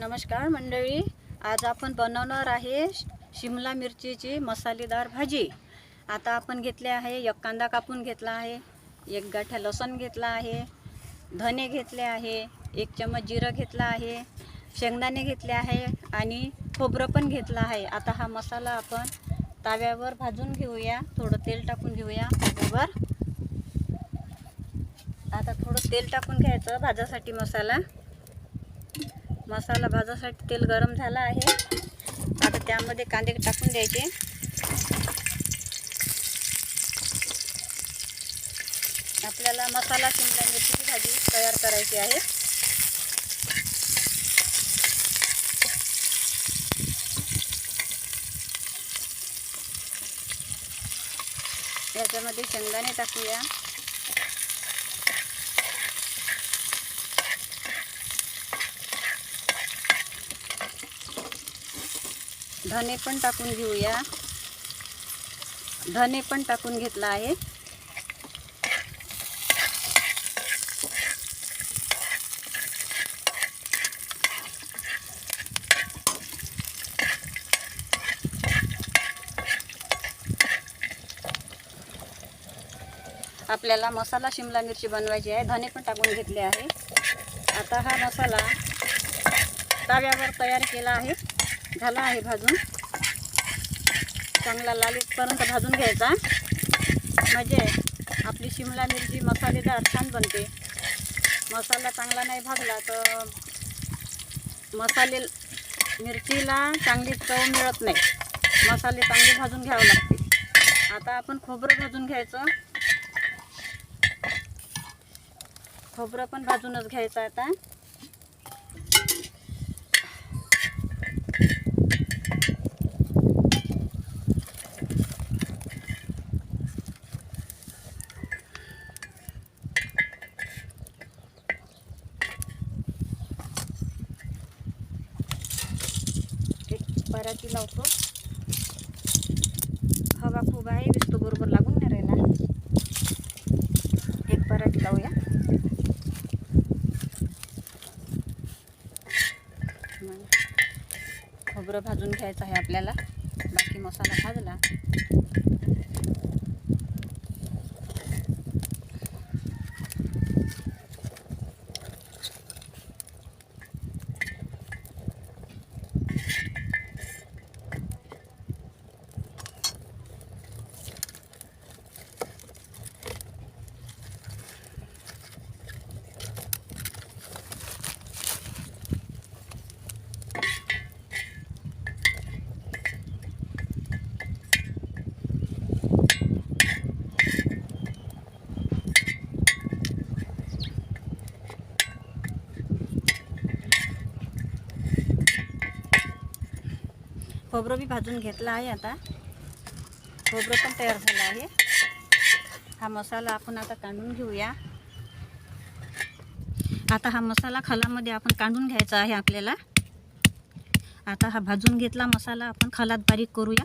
नमस्कार मंडळी आज आपण बनवणार आहे शिमला मिरचीची मसालेदार भाजी. आता आपण घेतले आहे एक कांदा कापून घेतला आहे एक गाठ्या लसूण घेतला आहे धने घेतले आहे एक चम्मच जिरं घेतला आहे शेंगदाणे घेतले आहे आणि खोबरं पण घेतलं आहे. आता हा मसाला आपण ताव्यावर भाजून घेऊया थोडं तेल टाकून घेऊया बरोबर आता थोडं तेल टाकून घ्यायचं भाजासाठी मसाला. मसाला भाजासाठी तेल गरम झालं आहे. आता त्यामध्ये कांदे टाकून द्यायचे. आपल्याला मसाला शिमला मिरचीची भाजी तयार करायची आहे. याच्यामध्ये शेंगदाणे टाकूया. धने पण टाकून घेऊया. धने पण टाकून घेतला आहे. आपल्याला मसाला शिमला मिरची बनवायची आहे. धने पण टाकून घेतले आहे. आता हा मसाला ताव्यावर तयार केला आहे. झाला आहे भाजून. चांगला लालीपर्यंत भाजून घ्यायचा. म्हणजे आपली शिमला मिरची मसालेदार छान बनते. मसाला चांगला नाही भाजला तर मसाले मिरचीला चांगली चव मिळत नाही. मसाले चांगले भाजून घ्यावे लागते. आता आपण खोबरं भाजून घ्यायचं. खोबरं पण भाजूनच घ्यायचं आता. एक लावतो. हवा खूप आहे विस्तो बरोबर लागून नाही राहिला. एक पराठी लावूया. मग खोबरं भाजून घ्यायचं आहे आपल्याला. बाकी मसाला भाजला. खोबरं बी भाजून घेतलं आहे आता. खोबरं पण तयार झालं आहे. हा मसाला आपण आता काढून घेऊया. आता हा मसाला खलामध्ये आपण काढून घ्यायचा आहे आपल्याला. आता हा भाजून घेतला मसाला आपण खलात बारीक करूया.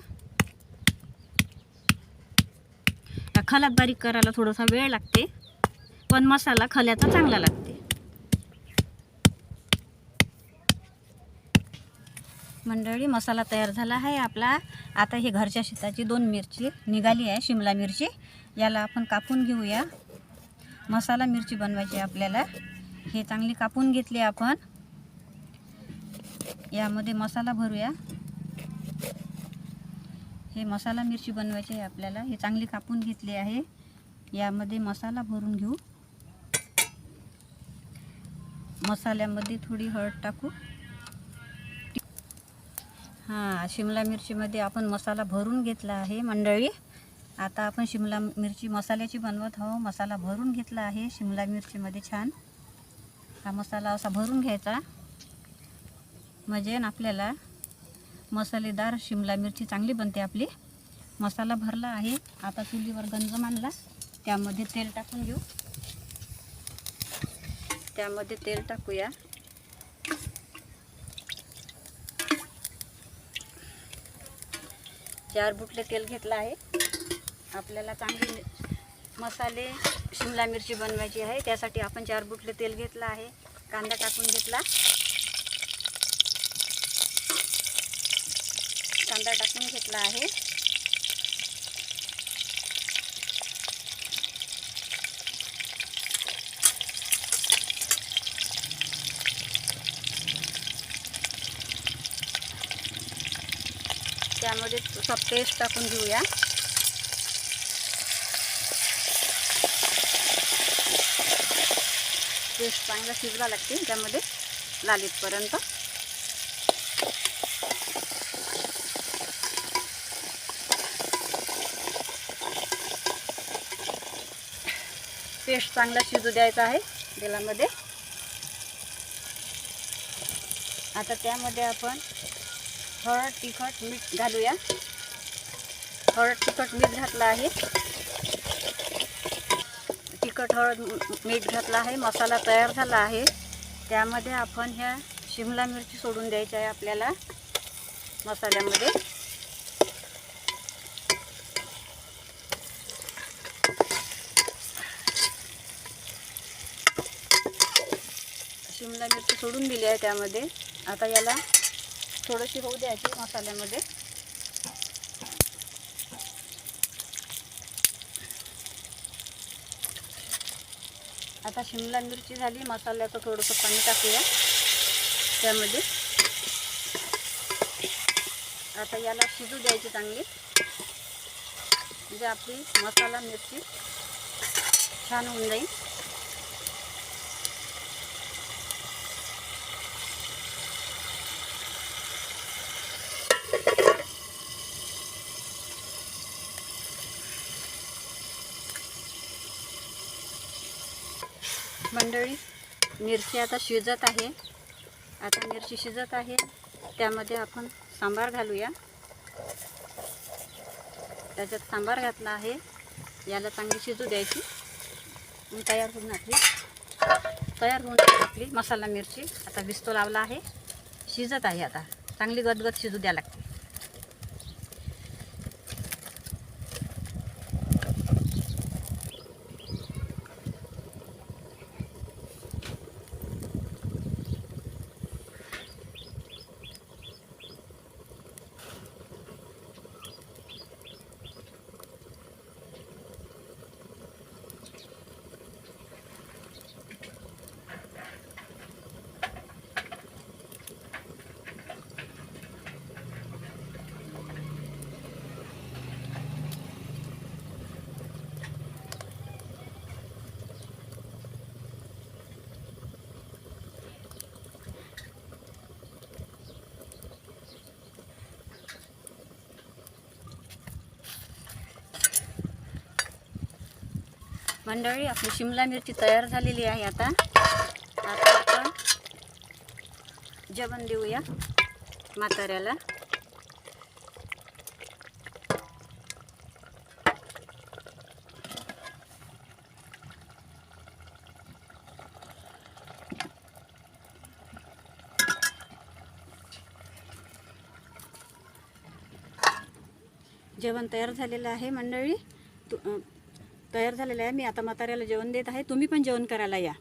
खलात बारीक करायला थोडासा वेळ लागते पण मसाला खल्याचा चांगला लागते. मंडळी मसाला तयार झाला आहे आपला. आता हे घरच्या शेताची दोन मिरची निघाली आहे शिमला मिरची. याला आपण कापून घेऊया. मसाला मिरची बनवायची आहे आपल्याला. हे चांगली कापून घेतली आपण. यामध्ये मसाला भरूया. हे मसाला मिरची बनवायची आहे आपल्याला. हे चांगली कापून घेतली आहे. यामध्ये मसाला भरून घेऊ. मसाल्यामध्ये थोडी हळद टाकू. हां शिमला मिरचीमध्ये आपण मसाला भरून घेतला आहे मंडळी. आता आपण शिमला मिरची मसाल्याची बनवत आहो मसाला भरून घेतला आहे. शिमला मिरचीमध्ये छान हा मसाला असा भरून घ्यायचा. म्हणजे आपल्याला मसालेदार शिमला मिरची चांगली बनते आपली. मसाला भरला आहे. आता चुलीवर गंज मांडला. त्यामध्ये तेल टाकून घेऊ. त्यामध्ये तेल टाकूया. चार बुटले तेल घेतलं आहे. आपल्याला चांगले मसाले शिमला मिरची बनवायची आहे. त्यासाठी आपण चार बुटले तेल घेतलं आहे. कांदा टाकून घेतला. कांदा टाकून घेतला आहे. त्यामध्ये थोडंसं पेस्ट टाकून घेऊया. पेस्ट चांगला शिजवा लागते त्यामध्ये लालीतपर्यंत पेस्ट चांगला शिजू द्यायचा आहे तेलामध्ये. आता त्यामध्ये आपण हळद तिखट मीठ घालूया. हळद तिखट मीठ घातलं आहे. तिखट हळद मीठ घातलं आहे. मसाला तयार झाला आहे. त्यामध्ये आपण ह्या शिमला मिरची सोडून द्यायची आहे आपल्याला मसाल्यामध्ये. शिमला मिरची सोडून दिली आहे त्यामध्ये. आता याला थोडीशी होऊ द्यायची मसाल्यामध्ये. आता शिमला मिरची झाली मसाल्याचं थोडंसं पाणी टाकूया त्यामध्ये. आता याला शिजू द्यायची चांगली. म्हणजे आपली मसाला मिरची छान होऊन जाईल. मंडळी मिरची आता शिजत आहे. आता मिरची शिजत आहे. त्यामध्ये आपण सांबार घालूया. त्याच्यात सांबार घातला आहे. याला चांगली शिजू द्यायची. तयार होऊन आपली तयार होऊन आपली मसाला मिरची. आता विस्तो लावला आहे. शिजत आहे आता. चांगली गदगद शिजू द्या लागते. मंडळी आपली शिमला मिरची तयार झालेली आहे आता. आता आपण जेवण देऊया म्हाताऱ्याला. जेवण तयार झालेलं आहे मंडळी. तू तयार झालेलं आहे. मी आता म्हाताऱ्याला जेवण देत आहे. तुम्ही पण जेवण करायला या.